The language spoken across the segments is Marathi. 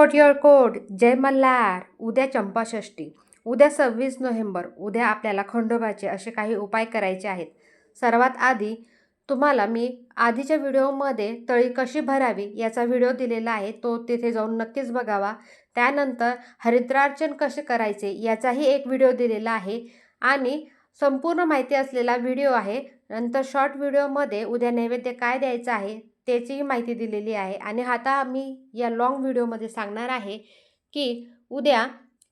फॉर युअर कोड जय मल्हार. उद्या चंपाषष्ठी. उद्या सव्वीस नोव्हेंबर. उद्या आपल्याला खंडोबाचे असे काही उपाय करायचे आहेत. सर्वात आधी तुम्हाला मी आधीच्या व्हिडिओमध्ये तळी कशी भरावी याचा व्हिडिओ दिलेला आहे. तो तिथे जाऊन नक्कीच बघावा. त्यानंतर हरिद्रार्चन कसे करायचे याचाही एक व्हिडिओ दिलेला आहे. आणि संपूर्ण माहिती असलेला व्हिडिओ आहे. नंतर शॉर्ट व्हिडिओमध्ये उद्या नैवेद्य काय द्यायचं आहे त्याचीही माहिती दिलेली आहे. आणि आता मी या लॉंग व्हिडिओमध्ये सांगणार आहे की उद्या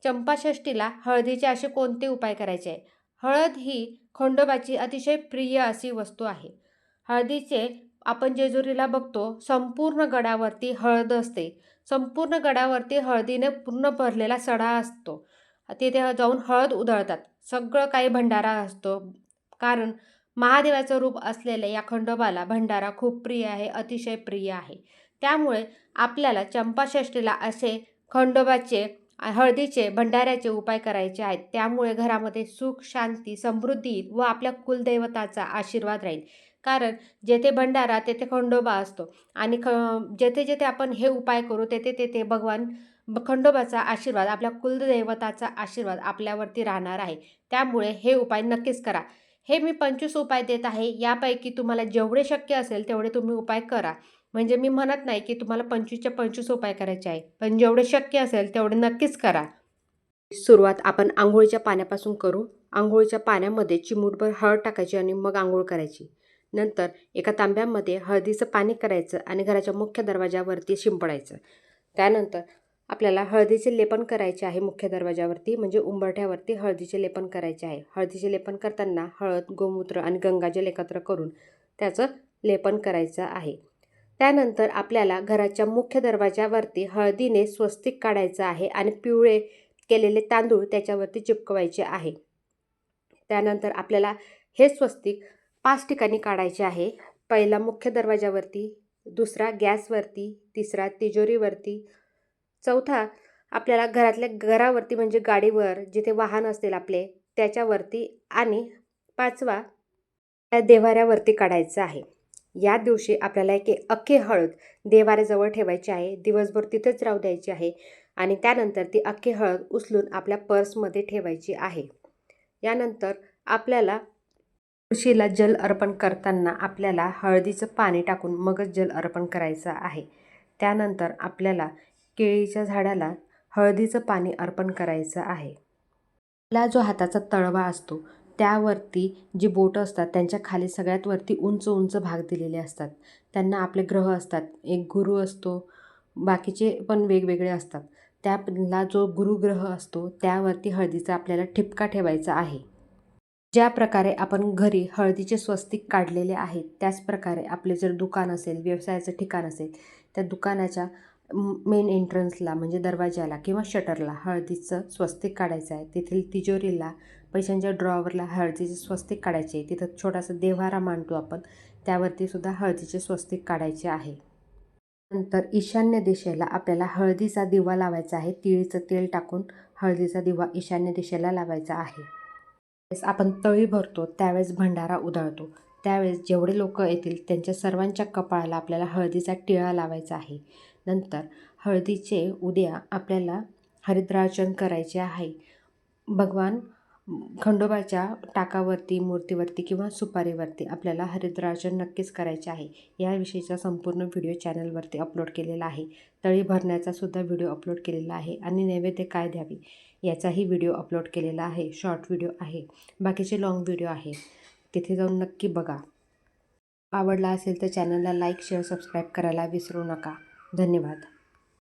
चंपाषष्ठीला हळदीचे असे कोणते उपाय करायचे? आहे हळद ही खंडोबाची अतिशय प्रिय अशी वस्तू आहे. हळदीचे आपण जेजुरीला बघतो संपूर्ण गडावरती हळद असते. संपूर्ण गडावरती हळदीने पूर्ण भरलेला सडा असतो. तिथे जाऊन हळद उधळतात. सगळं काही भंडारा असतो. कारण महादेवाचं रूप असलेल्या या खंडोबाला भंडारा खूप प्रिय आहे अतिशय प्रिय आहे. त्यामुळे आपल्याला चंपाषष्ठीला असे खंडोबाचे हळदीचे भंडाऱ्याचे उपाय करायचे आहेत. त्यामुळे घरामध्ये सुख शांती समृद्धी व आपल्या कुलदैवताचा आशीर्वाद राहील. कारण जेथे भंडारा तेथे खंडोबा असतो. आणि ख जेथे जेथे आपण हे उपाय करू तेथे तेथे भगवान खंडोबाचा आशीर्वाद आपल्या कुलदैवताचा आशीर्वाद आपल्यावरती राहणार आहे. त्यामुळे हे उपाय नक्कीच करा. हे मी पंचवीस उपाय देत आहे. यापैकी तुम्हाला जेवढे शक्य असेल तेवढे तुम्ही उपाय करा. म्हणजे मी म्हणत नाही की तुम्हाला पंचवीसच्या पंचवीस उपाय करायचे आहे. पण जेवढे शक्य असेल तेवढे नक्कीच करा. सुरुवात आपण आंघोळीच्या पाण्यापासून करू. आंघोळीच्या पाण्यामध्ये चिमूटभर हळद टाकायची आणि मग आंघोळ करायची. नंतर एका तांब्यामध्ये हळदीचं पाणी करायचं आणि घराच्या मुख्य दरवाजावरती शिंपडायचं. त्यानंतर आपल्याला हळदीचे लेपन करायचे आहे मुख्य दरवाजावरती म्हणजे उंबरठ्यावरती हळदीचे लेपन करायचे आहे. हळदीचे लेपन करताना हळद गोमूत्र आणि गंगाजल एकत्र करून त्याचं लेपन करायचं आहे. त्यानंतर आपल्याला घराच्या मुख्य दरवाजावरती हळदीने स्वस्तिक काढायचं आहे आणि पिवळे केलेले तांदूळ त्याच्यावरती चिपकवायचे आहे. त्यानंतर आपल्याला हे स्वस्तिक पाच ठिकाणी काढायचे आहे. पहिला मुख्य दरवाजावरती दुसरा गॅसवरती तिसरा तिजोरीवरती चौथा आपल्याला घरातल्या घरावरती म्हणजे गाडीवर जिथे वाहन असतील आपले त्याच्यावरती आणि पाचवा त्या देवाऱ्यावरती काढायचं आहे. या दिवशी आपल्याला एक अख्खी हळद देवाऱ्याजवळ ठेवायची आहे दिवसभर तिथेच राहू द्यायची आहे आणि त्यानंतर ती अख्खी हळद उचलून आपल्या पर्समध्ये ठेवायची आहे. यानंतर आपल्याला तुळशीला जल अर्पण करताना आपल्याला हळदीचं पाणी टाकून मगच जल अर्पण करायचं आहे. त्यानंतर आपल्याला केळीच्या झाडाला हळदीचं पाणी अर्पण करायचं आहे. आपला जो हाताचा तळवा असतो त्यावरती जी बोटं असतात त्यांच्या खाली सगळ्यात वरती उंच उंच भाग दिलेले असतात. त्यांना आपले ग्रह असतात. एक गुरु असतो बाकीचे पण वेगवेगळे असतात. त्याला जो गुरुग्रह असतो त्यावरती हळदीचा आपल्याला ठिपका ठेवायचा आहे. ज्या प्रकारे आपण घरी हळदीचे स्वस्तिक काढलेले आहेत त्याच प्रकारे आपले जर दुकान असेल व्यवसायाचं ठिकाण असेल त्या दुकानाच्या मेन एंट्रन्सला म्हणजे दरवाजाला किंवा शटरला हळदीचं स्वस्तिक काढायचं आहे. तेथील तिजोरीला पैशांच्या ड्रॉवरला हळदीचे स्वस्तिक काढायचे तिथं छोटासा देव्हारा मांडतो आपण. त्यावरती सुद्धा हळदीचे स्वस्तिक काढायचे आहे. नंतर ईशान्य दिशेला आपल्याला हळदीचा दिवा लावायचा आहे. तिळीचं तेल टाकून हळदीचा दिवा ईशान्य दिशेला लावायचा आहे. आपण तळी भरतो त्यावेळेस भंडारा उधळतो. त्यावेळेस जेवढे लोक येतील त्यांच्या सर्वांच्या कपाळाला आपल्याला हळदीचा टिळा लावायचा आहे. नंतर हळदीचे उद्या आपल्याला हरिद्रार्चन करायचे आहे. भगवान खंडोबाच्या टाकावरती मूर्तीवरती किंवा सुपारीवरती आपल्याला हरिद्रार्चन नक्कीच करायचे आहे. याविषयीचा संपूर्ण व्हिडिओ चॅनलवरती अपलोड केलेला आहे. तळी भरण्याचा सुद्धा व्हिडिओ अपलोड केलेला आहे आणि नैवेद्य काय द्यावी याचाही व्हिडिओ अपलोड केलेला आहे. शॉर्ट व्हिडिओ आहे. बाकीचे लाँग व्हिडिओ आहे. तिथे जाऊन नक्की बघा. आवडला असेल तर चॅनलला लाईक शेअर सबस्क्राईब करायला विसरू नका. धन्यवाद.